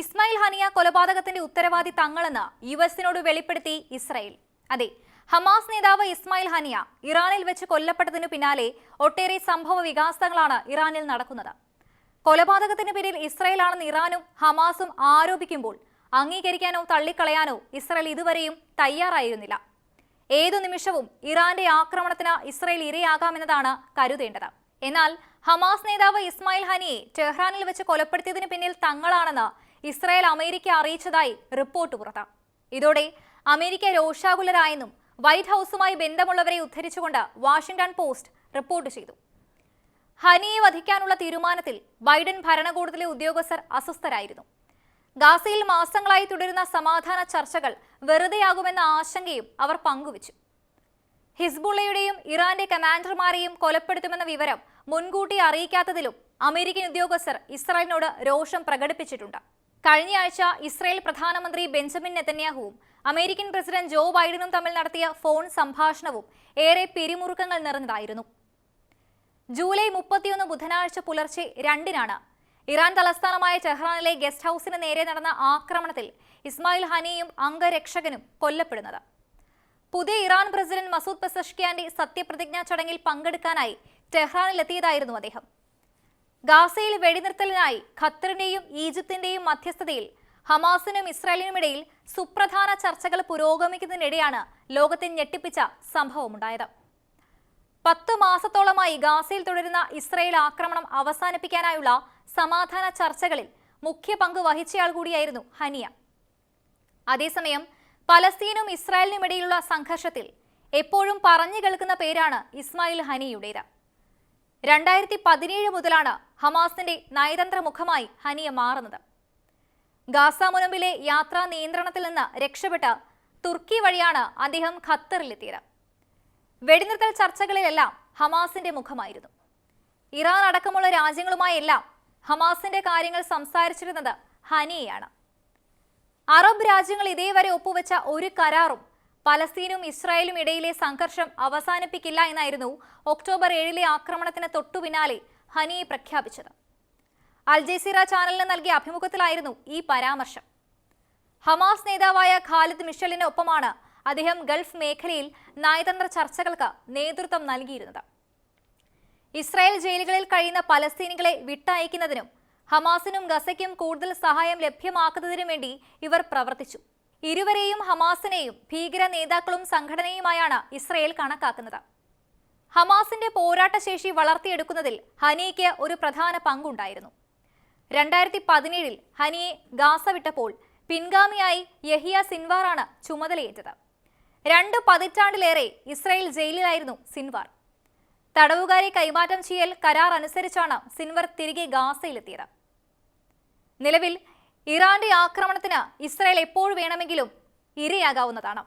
ഇസ്മായിൽ ഹനിയ കൊലപാതകത്തിന്റെ ഉത്തരവാദി തങ്ങളെന്ന് യു എസിനോട് വെളിപ്പെടുത്തി ഇസ്രായേൽ. അതെ ഹമാസ് നേതാവ് ഇസ്മായിൽ ഹനിയ ഇറാനിൽ വെച്ച് കൊല്ലപ്പെട്ടതിനു പിന്നാലെ ഒട്ടേറെ സംഭവ വികാസങ്ങളാണ് ഇറാനിൽ നടക്കുന്നത്. കൊലപാതകത്തിന് പിന്നിൽ ഇസ്രായേലാണെന്ന് ഇറാനും ഹമാസും ആരോപിക്കുമ്പോൾ അംഗീകരിക്കാനോ തള്ളിക്കളയാനോ ഇസ്രായേൽ ഇതുവരെയും തയ്യാറായിരുന്നില്ല. ഏതു നിമിഷവും ഇറാന്റെ ആക്രമണത്തിന് ഇസ്രായേൽ ഇരയാകാമെന്നതാണ് കരുതേണ്ടത്. എന്നാൽ ഹമാസ് നേതാവ് ഇസ്മായിൽ ഹനിയെ ടെഹ്റാനിൽ വെച്ച് കൊലപ്പെടുത്തിയതിന് പിന്നിൽ തങ്ങളാണെന്ന് ഇസ്രായേൽ അമേരിക്ക അറിയിച്ചതായി റിപ്പോർട്ട് പുറത്ത്. ഇതോടെ അമേരിക്ക രോഷാകുലരായെന്നും വൈറ്റ് ഹൗസുമായി ബന്ധമുള്ളവരെ ഉദ്ധരിച്ചുകൊണ്ട് വാഷിംഗ്ടൺ പോസ്റ്റ് റിപ്പോർട്ട് ചെയ്തു. ഹനിയെ വധിക്കാനുള്ള തീരുമാനത്തിൽ ബൈഡൻ ഭരണകൂടത്തിലെ ഉദ്യോഗസ്ഥർ അസ്വസ്ഥരായിരുന്നു. ഗാസയിൽ മാസങ്ങളായി തുടരുന്ന സമാധാന ചർച്ചകൾ വെറുതെയാകുമെന്ന ആശങ്കയും അവർ പങ്കുവച്ചു. ഹിസ്ബുള്ളയുടെയും ഇറാന്റെ കമാൻഡർമാരെയും കൊലപ്പെടുത്തുമെന്ന വിവരം മുൻകൂട്ടി അറിയിക്കാത്തതിലും അമേരിക്കൻ ഉദ്യോഗസ്ഥർ ഇസ്രായേലിനോട് രോഷം പ്രകടിപ്പിച്ചിട്ടുണ്ട്. കഴിഞ്ഞയാഴ്ച ഇസ്രായേൽ പ്രധാനമന്ത്രി ബെഞ്ചമിൻ നെതന്യാഹുവും അമേരിക്കൻ പ്രസിഡന്റ് ജോ ബൈഡനും തമ്മിൽ നടത്തിയ ഫോൺ സംഭാഷണവും ഏറെ പിരിമുറുക്കങ്ങൾ നിറഞ്ഞതായിരുന്നു. ജൂലൈ മുപ്പത്തിയൊന്ന് ബുധനാഴ്ച പുലർച്ചെ രണ്ടിനാണ് ഇറാൻ തലസ്ഥാനമായ ടെഹ്റാനിലെ ഗസ്റ്റ് ഹൌസിന് നേരെ നടന്ന ആക്രമണത്തിൽ ഇസ്മായിൽ ഹനിയും അംഗരക്ഷകനും കൊല്ലപ്പെടുന്നത്. പുതിയ ഇറാൻ പ്രസിഡന്റ് മസൂദ് പെസഷ്കിയാന്റെ സത്യപ്രതിജ്ഞാ ചടങ്ങിൽ പങ്കെടുക്കാനായി ടെഹ്റാനിലെത്തിയതായിരുന്നു അദ്ദേഹം. ഗാസയിൽ വെടിനിർത്തലിനായി ഖത്തറിന്റെയും ഈജിപ്തിന്റെയും മധ്യസ്ഥതയിൽ ഹമാസിനും ഇസ്രായേലിനും ഇടയിൽ സുപ്രധാന ചർച്ചകൾ പുരോഗമിക്കുന്നതിനിടെയാണ് ലോകത്തെ ഞെട്ടിപ്പിച്ച സംഭവമുണ്ടായത്. പത്ത് മാസത്തോളമായി ഗാസയിൽ തുടരുന്ന ഇസ്രായേൽ ആക്രമണം അവസാനിപ്പിക്കാനായുള്ള സമാധാന ചർച്ചകളിൽ മുഖ്യ പങ്ക് വഹിച്ചയാൾ കൂടിയായിരുന്നു ഹനിയ. അതേസമയം പലസ്തീനും ഇസ്രായേലിനും ഇടയിലുള്ള സംഘർഷത്തിൽ എപ്പോഴും പറഞ്ഞു കേൾക്കുന്ന പേരാണ് ഇസ്മായിൽ ഹനിയുടേത്. രണ്ടായിരത്തി പതിനേഴ് മുതലാണ് ഹമാസിന്റെ നയതന്ത്ര മുഖമായി ഹനിയ മാറുന്നത്. ഗാസ മുനമ്പിലെ യാത്രാ നിയന്ത്രണത്തിൽ നിന്ന് രക്ഷപ്പെട്ട് തുർക്കി വഴിയാണ് അദ്ദേഹം ഖത്തറിലെത്തിയത്. വെടിനിർത്തൽ ചർച്ചകളിലെല്ലാം ഹമാസിന്റെ മുഖമായിരുന്നു. ഇറാൻ അടക്കമുള്ള രാജ്യങ്ങളുമായെല്ലാം ഹമാസിന്റെ കാര്യങ്ങൾ സംസാരിച്ചിരുന്നത് ഹനിയയാണ്. അറബ് രാജ്യങ്ങൾ ഇതേവരെ ഒപ്പുവെച്ച ഒരു കരാറും പലസ്തീനും ഇസ്രായേലും ഇടയിലെ സംഘർഷം അവസാനിപ്പിക്കില്ല എന്നായിരുന്നു ഒക്ടോബർ ഏഴിലെ ആക്രമണത്തിന് തൊട്ടു പിന്നാലെ ഹനിയെ പ്രഖ്യാപിച്ചത്. അൽ ജസീറ ചാനലിന് നൽകിയ അഭിമുഖത്തിലായിരുന്നു ഈ പരാമർശം. ഹമാസ് നേതാവായ ഖാലിദ് മിഷലിന് ഒപ്പമാണ് അദ്ദേഹം ഗൾഫ് മേഖലയിൽ നയതന്ത്ര ചർച്ചകൾക്ക് നേതൃത്വം നൽകിയിരുന്നത്. ഇസ്രായേൽ ജയിലുകളിൽ കഴിയുന്ന പലസ്തീനികളെ വിട്ടയക്കുന്നതിനും ഹമാസിനും ഗസയ്ക്കും കൂടുതൽ സഹായം ലഭ്യമാക്കുന്നതിനും വേണ്ടി ഇവർ പ്രവർത്തിച്ചു. ഇരുവരെയും ഹമാസിനെയും ഭീകര നേതാക്കളും സംഘടനയുമായാണ് ഇസ്രയേൽ കണക്കാക്കുന്നത്. ഹമാസിന്റെ പോരാട്ടശേഷി വളർത്തിയെടുക്കുന്നതിൽ ഹനിയയ്ക്ക് ഒരു പ്രധാന പങ്കുണ്ടായിരുന്നു. രണ്ടായിരത്തി പതിനേഴിൽ ഹനിയെ ഗാസ വിട്ടപ്പോൾ പിൻഗാമിയായി യഹിയ സിൻവാറാണ് ചുമതലയേറ്റത്. രണ്ട് പതിറ്റാണ്ടിലേറെ ഇസ്രയേൽ ജയിലിലായിരുന്നു സിൻവാർ. തടവുകാരെ കൈമാറ്റം ചെയ്യൽ കരാർ അനുസരിച്ചാണ് സിൻവർ തിരികെ ഗാസയിലെത്തിയത്. നിലവിൽ ഇറാന്റെ ആക്രമണത്തിന് ഇസ്രായേൽ എപ്പോൾ വേണമെങ്കിലും ഇരയാകാവുന്നതാണ്.